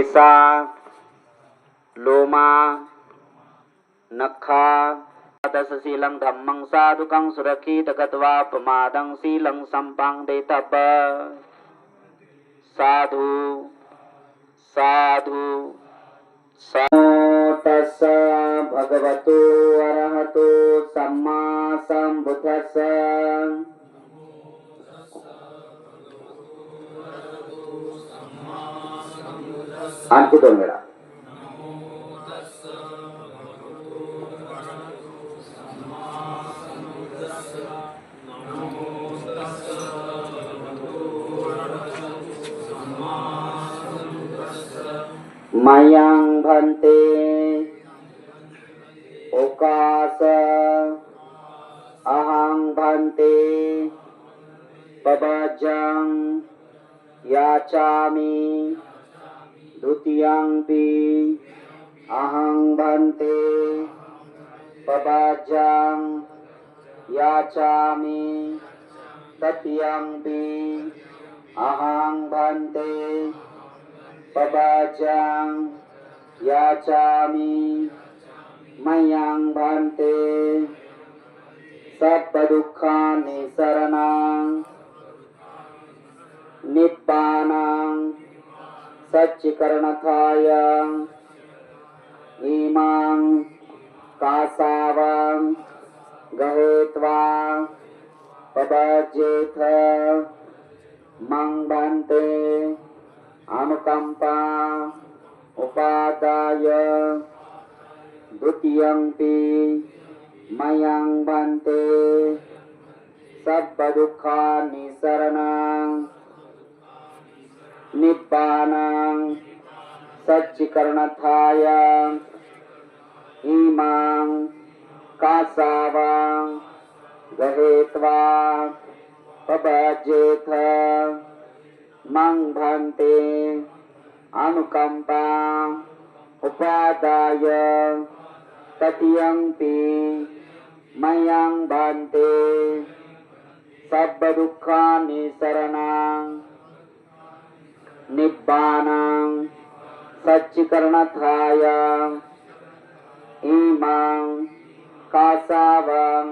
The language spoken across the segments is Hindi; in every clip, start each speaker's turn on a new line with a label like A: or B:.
A: केसा लोमा नखा दशशीलं धम्मं साधुकं सुरक्षित गत्वा प्रमादं शीलं सम्पाङ्गेतब साधु साधु सा तस्स भगवतो अरहतो सम्मा सम्बुद्धस्स दोन वेळा मयं भन्ते ओकास अहं भन्ते पवजं याचामि Dutiangpi Ahang Bante Pabajang Yacami Tatiangpi Ahang Bante Pabajang Yacami Mayang Bante Sabbadukkha Saranang Nipana सच्चिकरणथाय इमां कासावं गहेत्वा पदजेथ मं भन्ते अनुकम्पा उपादाय द्वितीयंपि मयं सर्वदुःखानि शरणं निब्बानं सच्चिकरणथाय इमां कासावां गहेत्वा पबजेथ मं भन्ते अनुकम्पा उपादाय तृतीयंपि मयं भन्ते सर्वदुःखानि शरणं सच्चिकरणथाय इमां कासावं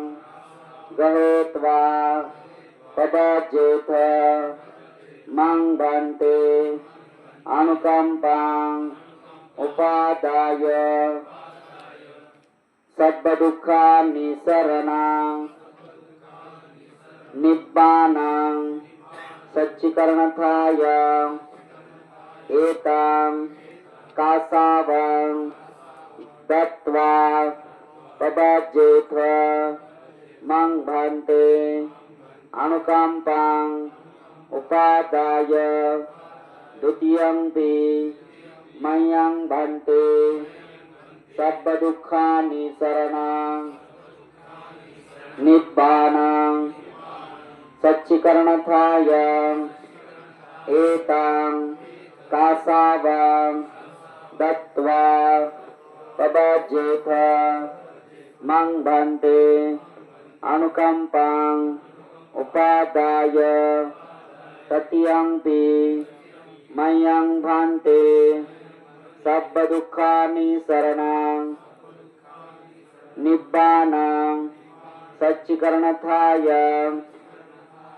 A: गहेत्वा पदजेथ मं भन्ते अनुकम्पां उपादाय सर्वदुःखानि निब्बानं सच्चिकरणथाय एतां कासावं दत्त्वा पबजेथ मङ्भन्ते अनुकम्पाम् उपादाय द्वितीयं ते मह्यं भन्ते सर्वदुःखानि शरणां निर्पानं सच्चिकरणथाय एतां कासा දත්වා පබජේත මං බන්තේ අනුකම්පං උපාදාය සතියං පී මයං භන්තේ සබ්බ දුක්ඛානි සරණං නිබ්බානං සච්චිකරණථාය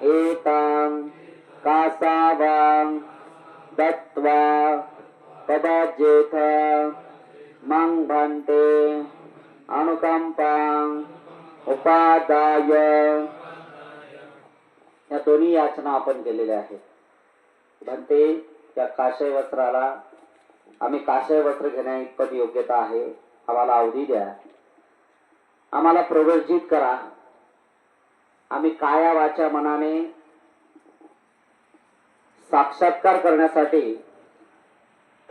A: ඒතං කාසාවං දත්වා पदजेथ मं भन्ते। अनुकम्पां। उपादाय। या दोन्ही याचना आपण केलेल्या आहेत. म्हणते त्या काशय वस्त्राला आम्ही काशय वस्त्र घेण्या इतपत योग्यता आहे. आम्हाला अवधी द्या. आम्हाला प्रवेशित करा. आम्ही काया वाच्या मनाने साक्षात्कार करण्यासाठी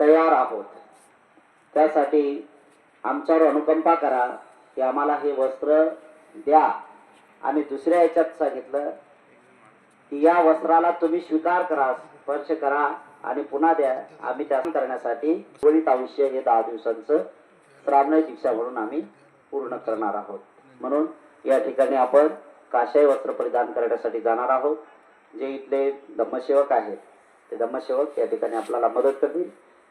A: तयार आहोत. त्यासाठी आमच्यावर अनुकंपा करा की आम्हाला हे वस्त्र द्या. आणि दुसऱ्या याच्यात सांगितलं की या वस्त्राला तुम्ही स्वीकार करा स्पर्श करा आणि पुन्हा द्या. आम्ही त्या करण्यासाठी त्वरित आयुष्य हे दहा दिवसांचं श्रावण दीक्षा म्हणून आम्ही पूर्ण करणार आहोत. म्हणून या ठिकाणी आपण काशाई वस्त्र परिधान करण्यासाठी जाणार आहोत. जे इथले धम्मसेवक आहेत ते धम्मसेवक या ठिकाणी आपल्याला मदत करतील.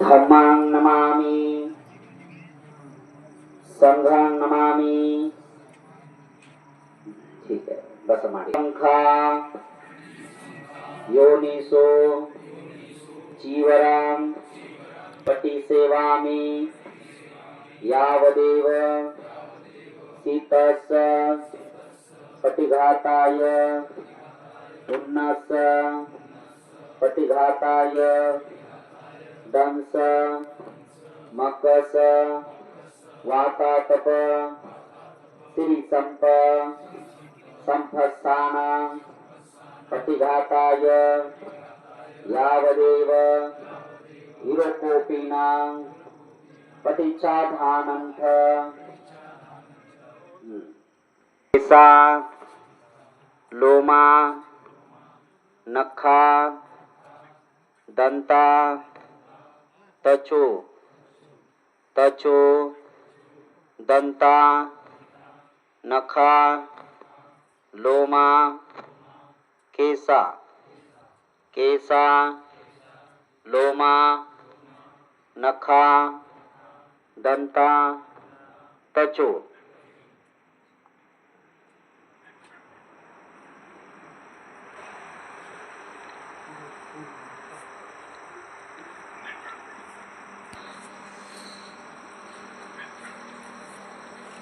A: धम्मां नमामि संघां नमामि ठीक आहे बस माडी पंखा योनिसो, चीवरम जीवरां पटिसेवामि, यावदेव, सीतस, पटिघाताय उन्नस पटिघाताय, दंस, मकस, वातातप श्रीसंप संफस्थान पटिघाताय यावदेव हिरोकोपीनां पटिच्छाधानन्थ केसा लोमा नखा दंता तचो तचो दंता नखा लोमा केसा केसा लोमा नखा दंता तचो।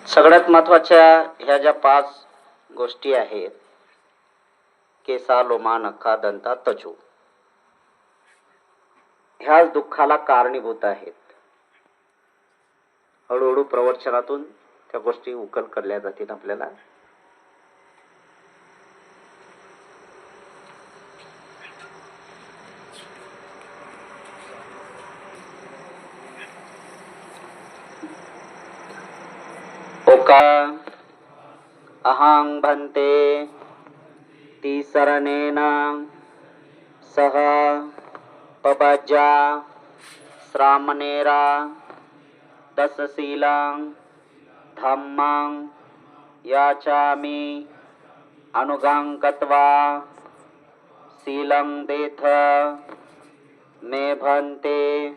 A: सगळ्यात महत्वाच्या ह्या ज्या पाच गोष्टी आहेत. केसा लोमा नखा दंता तचू. ह्याच दुःखाला कारणीभूत आहेत. हळूहळू प्रवचनातून त्या गोष्टी उकल करल्या जातील आपल्याला. ओका अहं भन्ते। तिसरणेन सह पपजा श्रामणेरा दशशीलं, धम्मं, याचामि अनुगां गत्वा शीलं देथ, मे भन्ते।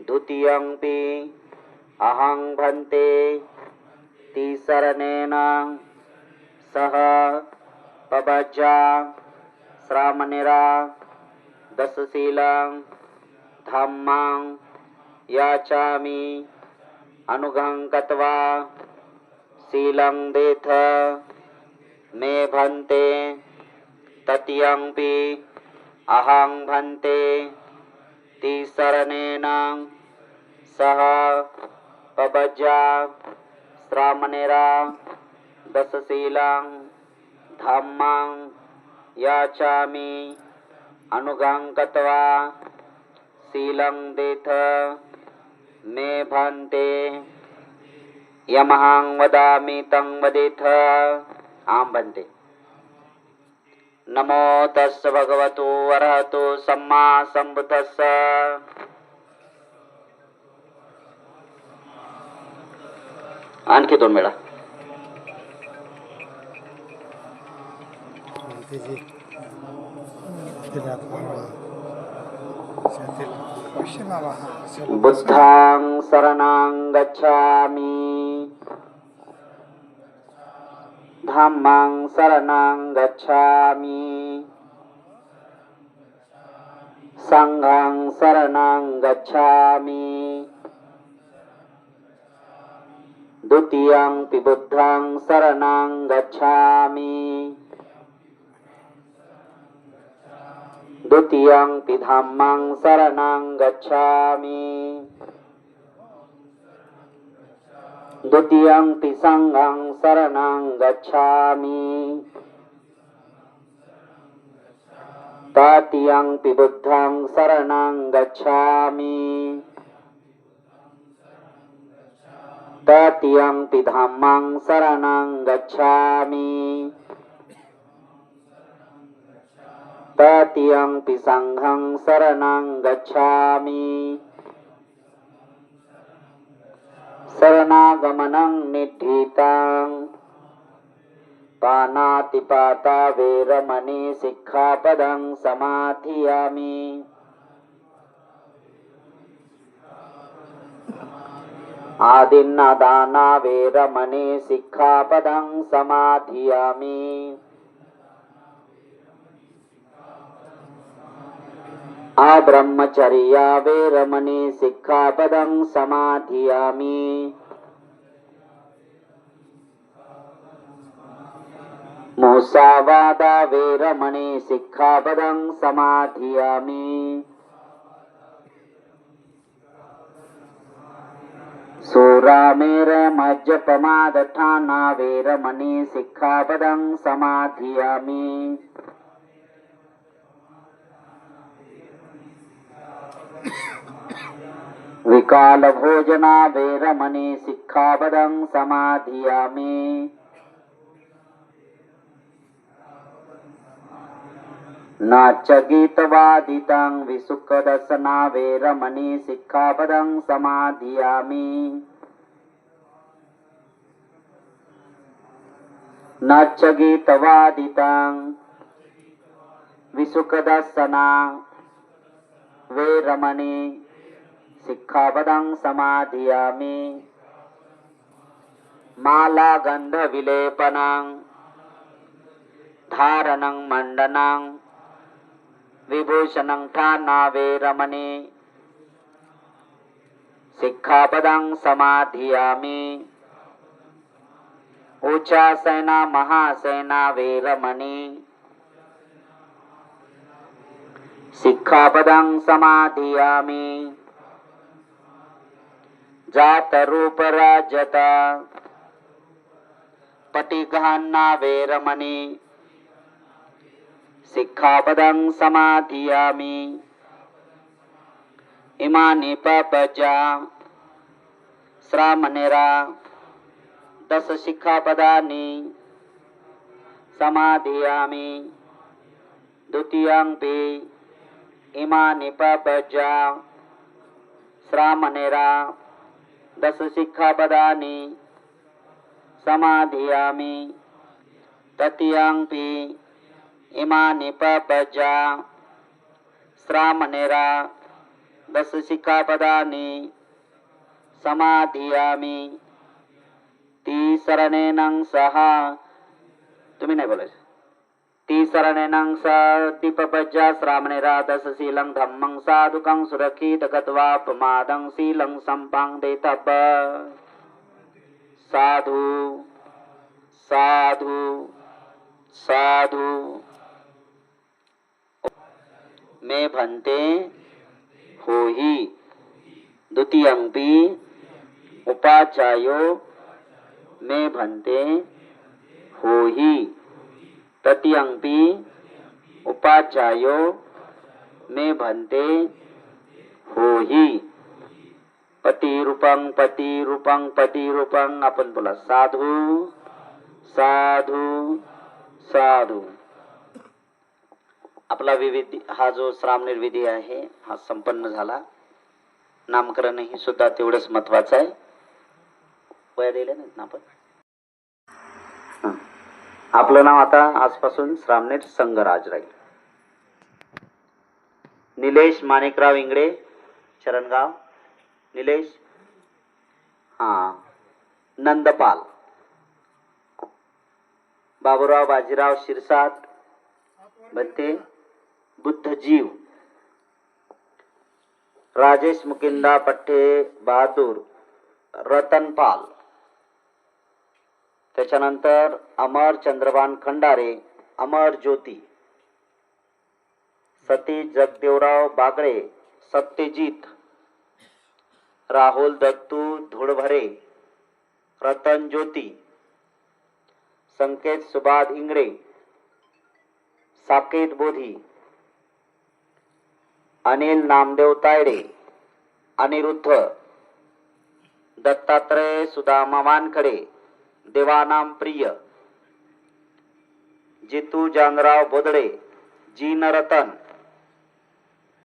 A: द्वितीयंपि अहं भन्ते। तिसरणेन सह पबज्जा श्रामणिरा दशशीलं धम्मां याचामि अनुगं गत्वा शीलं देथ मे भन्ते तत्यंपि अहं भन्ते तिसरणेन सह पबज्जा श्रामणेरा दशशीलं, धम्मां, याचामि अनुगां गत्वा शीलं देथ मे भन्ते यमहां वदामि, तं वदेथ। आं भन्ते नमो तस् भगवतो वरहतो सम्मा सम्बुद्धस्स आणखी दोन वेळा। बुद्धां शरणां गच्छामि धम्मां शरणां गच्छामि सङ्घं शरणां गच्छामि द्वितीयं पि बुद्धं शरणं गच्छामि ဒုတိယံပိဓမ္မံสรณังกัจฉามิဒုတိယံပိสังฆังสรณังกัจฉามิตติยังปิบุตถังสรณังกัจฉามิตติยังปิธัมมังสรณังกัจฉามิ තතියං පිසංඝං සරණං ගච්ඡාමි සරණාගමනං නිද්ධිතං පානාතිපාතා වේරමණී සික්ඛාපදං සමාධියාමි ආදින්නාදානා වේරමණී සික්ඛාපදං සමාධියාමි આ બ્રહ્મચર્યા વેરમણી શિક્ષાપદં સમાધિયામિ મોસાવાદા વેરમણી શિક્ષાપદં સમાધિયામિ સુરામેર મજ્જપમાદઠાના વેરમણી શિક્ષાપદં સમાધિયામી विकालभोजना वेरमणि शिक्षापदं समाधियामि नाच्यगीतवादितं विसुखदसना वेरमणि शिक्षापदं समाधियामि नाच्यगीतवादितं विसुखदसना वेरमणि සික්ඛාපදං සමාදියාමි මාලා ගන්ධ විලේපනං। ධාරණං මණ්ඩනං। විභූෂණං ථානා වේරමණී සික්ඛාපදං සමාධියාමි। උචාසේනා මහාසේනා වේරමණී සික්ඛාපදං සමාධියාමි। शिक्षापदं समाधियामि जातरूपराजत पटिगहन्ना वेरमणि शिक्षापदं समाधियामि इमानि पपजा श्रामणेरा दश शिक्षापदानि समाधियामि द्वितीयंपि इमानि पपजा श्रामणेरा දස සික්ඛාපදානි සමාදියාමි තතියංපි ඉමානි පපජා ශ්‍රාමණේරා දස සික්ඛාපදානි සමාදියාමි තී සරණේනං සහ তুমি নাই বলেছ तिसरणेनं स तिपपज्जा श्रामणेरा दशशीलं धम्मं साधुकं सुरक्षित गत्वा प्रमादं शीलं सम्पां देतब साधु साधु साधु। मे भन्ते होहि, द्वितीयंपि उपाचायो मे भन्ते होहि। तृतीयंपि उपाचायो मे भन्ते होहि। पतिरूपं पतिरूपं पतिरूपं आपण बोला साधू साधू साधू। आपला विविध हा जो श्राम निर्विधी आहे हा संपन्न झाला. नामकरण ही सुद्धा तेवढंच महत्वाचं आहे. वया दिल्या नाहीत ना आपण? आपलं नाव आता आजपासून श्रामनेर संघराज राहील. निलेश माणिकराव इंगडे चरणगाव. निलेश हा नंदपाल. बाबूराव बाजीराव शिरसाट बत्ते बुद्धजीव. राजेश मुकिंदा पठ्ठे बहादूर रतनपाल. त्याच्यानंतर अमर चंद्रभान खंडारे अमर ज्योती सतीश जगदेवराव बागळे सत्यजित राहुल दत्तू धुळभरे रतन ज्योती संकेत सुभाष इंगळे साकेत बोधी अनिल नामदेव तायडे अनिरुद्ध दत्तात्रय सुदामा मानखडे देवानाम प्रिय। जितू जानराव बोदडे जी नरतन